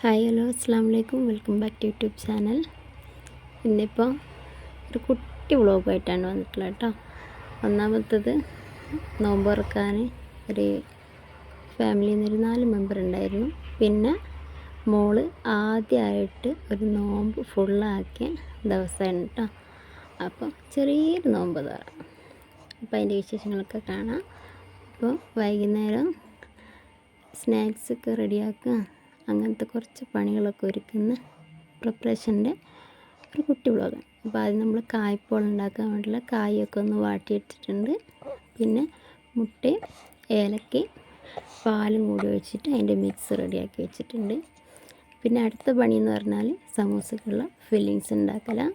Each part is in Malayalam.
ഹായ് ഹലോ അസ്സാം വലൈക്കും welcome back to YouTube channel. ഇന്നിപ്പോൾ ഒരു കുട്ടി വ്ളോഗായിട്ടാണ് വന്നിട്ടുള്ളത് കേട്ടോ. ഒന്നാമത്തത് നോമ്പ് തുറക്കാൻ ഒരു ഫാമിലിയിൽ നിന്നൊരു നാല് മെമ്പർ ഉണ്ടായിരുന്നു. പിന്നെ മോൾ ആദ്യമായിട്ട് ഒരു നോമ്പ് ഫുള്ളാക്കിയ ദിവസമാണ് കേട്ടോ. അപ്പോൾ ചെറിയൊരു നോമ്പ് തുറ അപ്പോൾ അതിന്റെ വിശേഷങ്ങളൊക്കെ കാണാം. അപ്പോൾ വൈകുന്നേരം സ്നാക്സൊക്കെ റെഡിയാക്കുക. അങ്ങനത്തെ കുറച്ച് പണികളൊക്കെ ഒരുക്കുന്ന പ്രിപ്പറേഷന്റെ ഒരു കുട്ടി വ്ളോഗാണ്. അപ്പോൾ ആദ്യം നമ്മൾ കായ്പോൾ ഉണ്ടാക്കാൻ വേണ്ടിയുള്ള കായൊക്കെ ഒന്ന് വാട്ടിയിട്ടിട്ടുണ്ട് പിന്നെ മുട്ടയും ഏലക്കയും പാലും കൂടി ഒഴിച്ചിട്ട് അതിന്റെ മിക്സ് റെഡിയാക്കി വെച്ചിട്ടുണ്ട്. പിന്നെ അടുത്ത പണി എന്ന് പറഞ്ഞാൽ സമൂസക്കുള്ള ഫില്ലിങ്സ് ഉണ്ടാക്കലാണ്.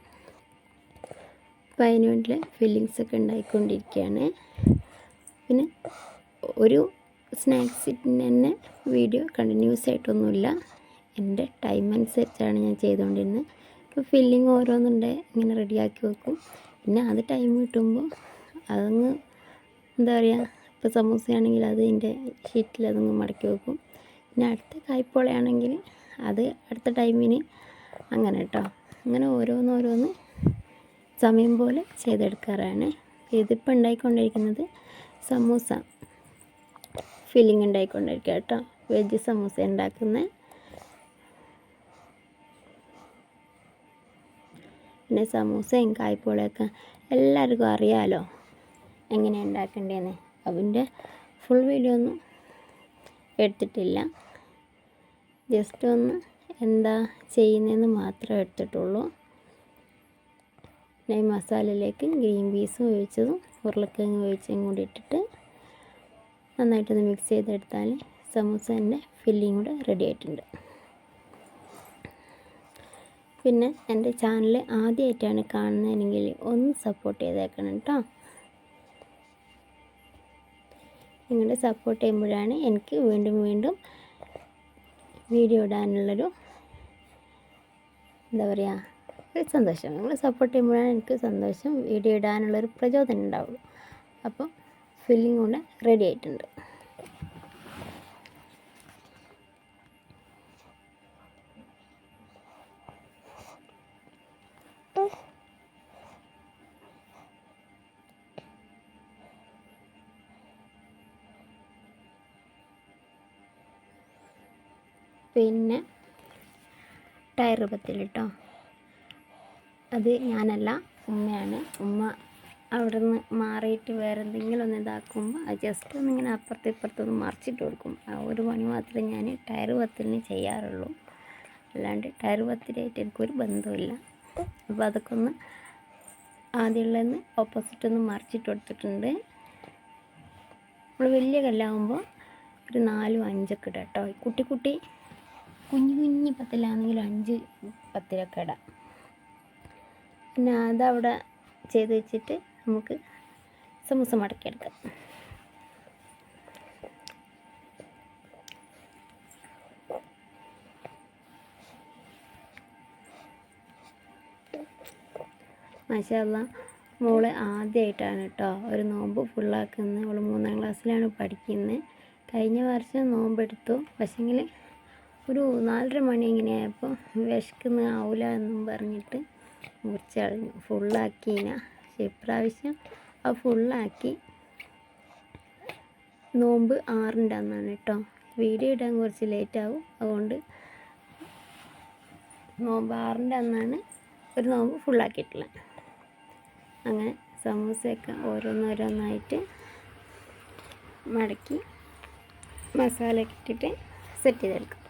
അപ്പോൾ അതിന് വേണ്ടി ഫില്ലിങ്സൊക്കെ ഉണ്ടായിക്കൊണ്ടിരിക്കുകയാണ്. പിന്നെ ഒരു സ്നാക്സിന് തന്നെ വീഡിയോ കണ്ടിന്യൂസ് ആയിട്ടൊന്നുമില്ല എന്റെ ടൈം അനുസരിച്ചാണ് ഞാൻ ചെയ്തുകൊണ്ടിരുന്നത്. ഇപ്പോൾ ഫില്ലിങ് ഓരോന്നുണ്ട്. ഇങ്ങനെ റെഡിയാക്കി വെക്കും. പിന്നെ അത് ടൈം കിട്ടുമ്പോൾ അതങ്ങ് എന്താ പറയുക ഇപ്പോൾ സമൂസയാണെങ്കിൽ അത് എന്റെ ഷീറ്റിൽ അതങ്ങ് മടക്കി വെക്കും. പിന്നെ അടുത്ത കായ്പോളയാണെങ്കിൽ അത് അടുത്ത ടൈമിന് അങ്ങനെ കേട്ടോ. അങ്ങനെ ഓരോന്നോരോന്ന് സമയം പോലെ ചെയ്തെടുക്കാറാണ്. ഇതിപ്പോൾ ഉണ്ടായിക്കൊണ്ടിരിക്കുന്നത് സമൂസ. ഫില്ലിങ് ഉണ്ടായിക്കൊണ്ടിരിക്കുക കേട്ടോ. വെജ് സമൂസ ഉണ്ടാക്കുന്നത് പിന്നെ സമൂസയും കായ്പോളയൊക്കെ എല്ലാവർക്കും അറിയാമല്ലോ എങ്ങനെ ഉണ്ടാക്കേണ്ടതെന്ന് അതിന്റെ ഫുൾ വീഡിയോ ഒന്നും എടുത്തിട്ടില്ല. ജസ്റ്റ് ഒന്ന് എന്താ ചെയ്യുന്നതെന്ന് മാത്രമേ എടുത്തിട്ടുള്ളൂ. പിന്നെ മസാലയിലേക്ക് ഗ്രീൻ പീസും ഒഴിച്ചതും ഉരുളക്കിഴങ്ങ് ഒഴിച്ചതും കൂടി ഇട്ടിട്ട് നന്നായിട്ടൊന്ന് മിക്സ് ചെയ്തെടുത്താൽ സമൂസേന്റെ ഫില്ലിങ് കൂടെ റെഡി ആയിട്ടുണ്ട്. പിന്നെ എന്റെ ചാനൽ ആദ്യമായിട്ടാണ് കാണുന്നതെങ്കിൽ ഒന്ന് സപ്പോർട്ട് ചെയ്തേക്കണം കേട്ടോ നിങ്ങളുടെ സപ്പോർട്ട് ചെയ്യുമ്പോഴാണ് എനിക്ക് വീണ്ടും വീണ്ടും വീഡിയോ ഇടാനുള്ളൊരു എന്താ പറയുക ഒരു സന്തോഷം. നിങ്ങൾ സപ്പോർട്ട് ചെയ്യുമ്പോഴാണ് എനിക്ക് സന്തോഷം. വീഡിയോ ഇടാനുള്ളൊരു പ്രചോദനം ഉണ്ടാവുള്ളൂ. അപ്പോൾ ഫില്ലിങ് കൂടെ റെഡി ആയിട്ടുണ്ട്. പിന്നെ ടയർ പത്തിൽ കേട്ടോ അത് ഞാനല്ല ഉമ്മയാണ്. ഉമ്മ അവിടെ നിന്ന് മാറിയിട്ട് വേറെ എന്തെങ്കിലും ഒന്ന് ഇതാക്കുമ്പോൾ അത് ജസ്റ്റ് ഒന്ന് ഇങ്ങനെ അപ്പുറത്ത് ഇപ്പുറത്തൊന്ന് മറിച്ചിട്ട് കൊടുക്കും. ആ ഒരു പണി മാത്രമേ ഞാൻ ടയർ പത്തിന് ചെയ്യാറുള്ളൂ. അല്ലാണ്ട് ടയർ പത്തിലായിട്ട് എനിക്കൊരു ബന്ധമില്ല അപ്പോൾ അതൊക്കെ ഒന്ന് ആദ്യമുള്ളതെന്ന് ഓപ്പോസിറ്റ് ഒന്ന് മറിച്ചിട്ട് കൊടുത്തിട്ടുണ്ട്. നമ്മൾ വലിയ കല്ലാകുമ്പോൾ ഒരു നാലും അഞ്ചൊക്കെ ഇടാം കേട്ടോ കുട്ടി കുട്ടി കുഞ്ഞു കുഞ്ഞു പത്തിലാണെങ്കിൽ അഞ്ച് പത്തിലൊക്കെ ഇടാം. പിന്നെ അതവിടെ ചെയ്ത് വെച്ചിട്ട് നമുക്ക് സമൂസ മടക്കിയെടുക്കാം. മാഷല്ല മോൾ ആദ്യമായിട്ടാണ് കേട്ടോ ഒരു നോമ്പ് ഫുള്ളാക്കുന്നത്. അവൾ മൂന്നാം ക്ലാസ്സിലാണ് പഠിക്കുന്നത്. കഴിഞ്ഞ വർഷം നോമ്പെടുത്തു. പക്ഷേങ്കിൽ ഒരു നാലര മണി ഇങ്ങനെയായപ്പോൾ വിശക്കുന്ന ആവില്ല എന്നും പറഞ്ഞിട്ട് മുറിച്ച് കളഞ്ഞു. ഫുള്ളാക്കിന പക്ഷെ ഇപ്രാവശ്യം അത് ഫുള്ളാക്കി. നോമ്പ് ആറിന്റെ അന്നാണ് കേട്ടോ. വീഡിയോ ഇടാൻ കുറച്ച് ലേറ്റാവും അതുകൊണ്ട് നോമ്പ് ആറിന്റെ അന്നാണ് ഒരു നോമ്പ് ഫുള്ളാക്കിയിട്ടുള്ളത് അങ്ങനെ സമൂസയൊക്കെ ഓരോന്നോരോന്നായിട്ട് മടക്കി മസാല ഇട്ടിട്ട് സെറ്റ് ചെയ്തെടുക്കും.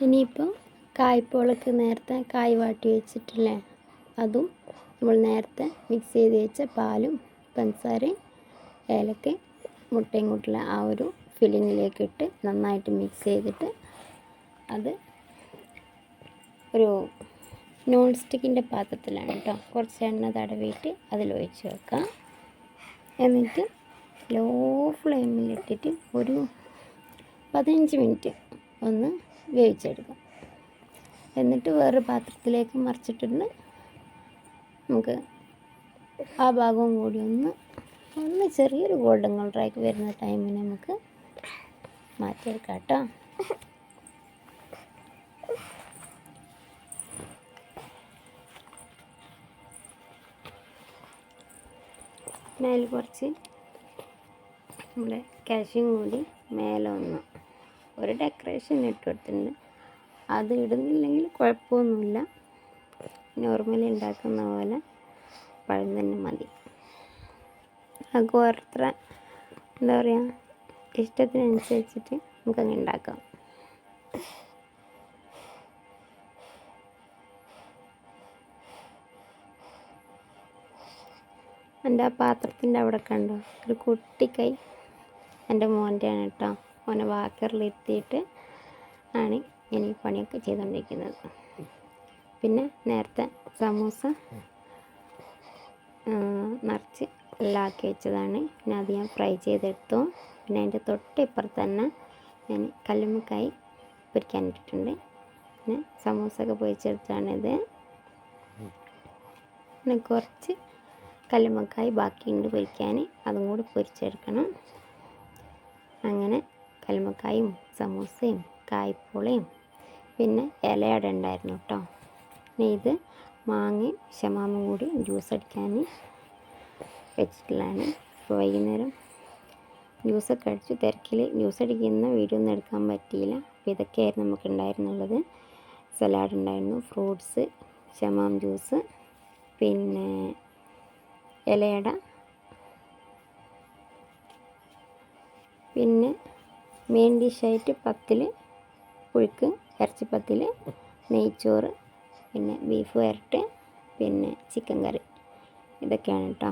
ഇനിയിപ്പോൾ കായ്പോളൊക്കെ നേരത്തെ കായ് വാട്ടി വെച്ചിട്ടില്ലേ? അതും നമ്മൾ നേരത്തെ മിക്സ് ചെയ്ത് വെച്ച പാലും പഞ്ചസാരയും ഏലക്കയും മുട്ടയും കൂട്ടിയുള്ള ആ ഒരു ഫില്ലിങ്ങിലേക്ക് ഇട്ട് നന്നായിട്ട് മിക്സ് ചെയ്തിട്ട് അത് ഒരു നോൺ സ്റ്റിക്കിന്റെ പാത്രത്തിലാണ് കേട്ടോ കുറച്ച് എണ്ണ തടവിയിട്ട് അതിൽ ഒഴിച്ച് വെക്കാം. എന്നിട്ട് ലോ ഫ്ലെയിമിലിട്ടിട്ട് ഒരു പതിനഞ്ച് മിനിറ്റ് ഒന്ന് വേവിച്ചെടുക്കാം. എന്നിട്ട് വേറൊരു പാത്രത്തിലേക്ക് മറിച്ചിട്ടിട്ട് നമുക്ക് ആ ഭാഗവും കൂടി ഒന്ന് ഒന്ന് ചെറിയൊരു ഗോൾഡൻ കളറാക്കി വരുന്ന ടൈമിന് നമുക്ക് മാറ്റിയെടുക്കാം കേട്ടോ. പിന്നെ അതിൽ കുറച്ച് നമ്മുടെ കാഷ്യും കൂടി മേലെ ഒന്ന് ഒരു ഡെക്കറേഷൻ ഇട്ട് കൊടുത്തിട്ടുണ്ട്. അത് ഇടുന്നില്ലെങ്കിൽ കുഴപ്പമൊന്നുമില്ല. നോർമലി ഉണ്ടാക്കുന്ന പോലെ പഴം തന്നെ മതി. അത് ഓരോരുത്തര എന്താ പറയുക ഇഷ്ടത്തിനനുസരിച്ചിട്ട് നമുക്കങ്ങനെ ഉണ്ടാക്കാം എന്റെ ആ പാത്രത്തിന്റെ അവിടെ കണ്ടോ? ഒരു കുട്ടിക്കൈ എന്റെ മോന്റെയാണ് കേട്ടോ. മോനെ വാക്കറിലിരുത്തിയിട്ട് ആണ് ഇനി ഈ പണിയൊക്കെ ചെയ്തുകൊണ്ടിരിക്കുന്നത്. പിന്നെ നേരത്തെ സമൂസ നിറച്ച് ആക്കി വെച്ചതാണ്. പിന്നെ അത് ഞാൻ ഫ്രൈ ചെയ്തെടുത്തു. പിന്നെ അതിന്റെ തൊട്ടിപ്പുറത്ത് തന്നെ ഞാൻ കല്ലുമ്മക്കായി പൊരിക്കാൻ ഇട്ടിട്ടുണ്ട്. പിന്നെ സമൂസ ഒക്കെ പൊരിച്ചെടുത്താണിത് പിന്നെ കുറച്ച് കല്ലുമ്മക്കായി ബാക്കിയുണ്ട് പൊരിക്കാൻ. അതും കൂടി പൊരിച്ചെടുക്കണം. അങ്ങനെ കല്ലുമ്മക്കായും സമൂസയും കായ്പോളയും പിന്നെ ഇലയട ഉണ്ടായിരുന്നു കേട്ടോ പിന്നെ ഇത് മാങ്ങയും ഷമാമും കൂടി ജ്യൂസ് അടിക്കാൻ വെച്ചിട്ടുള്ളതാണ്. ഇപ്പോൾ വൈകുന്നേരം ജ്യൂസൊക്കെ അടിച്ചു തിരക്കിൽ ജ്യൂസ് അടിക്കുന്ന വീഡിയോ ഒന്നും എടുക്കാൻ പറ്റിയില്ല. അപ്പോൾ ഇതൊക്കെയായിരുന്നു നമുക്ക് ഉണ്ടായിരുന്നുള്ളത്. സലാഡ് ഉണ്ടായിരുന്നു ഫ്രൂട്ട്സ് ഷമാം ജ്യൂസ് പിന്നെ ഇലയട പിന്നെ മെയിൻ ഡിഷായിട്ട് പത്തിൽ പുഴുക്ക് ഇറച്ചിപ്പത്തിൽ നെയ്ച്ചോറ് പിന്നെ ബീഫ് വരട്ട് പിന്നെ ചിക്കൻ കറി ഇതൊക്കെയാണ് കേട്ടോ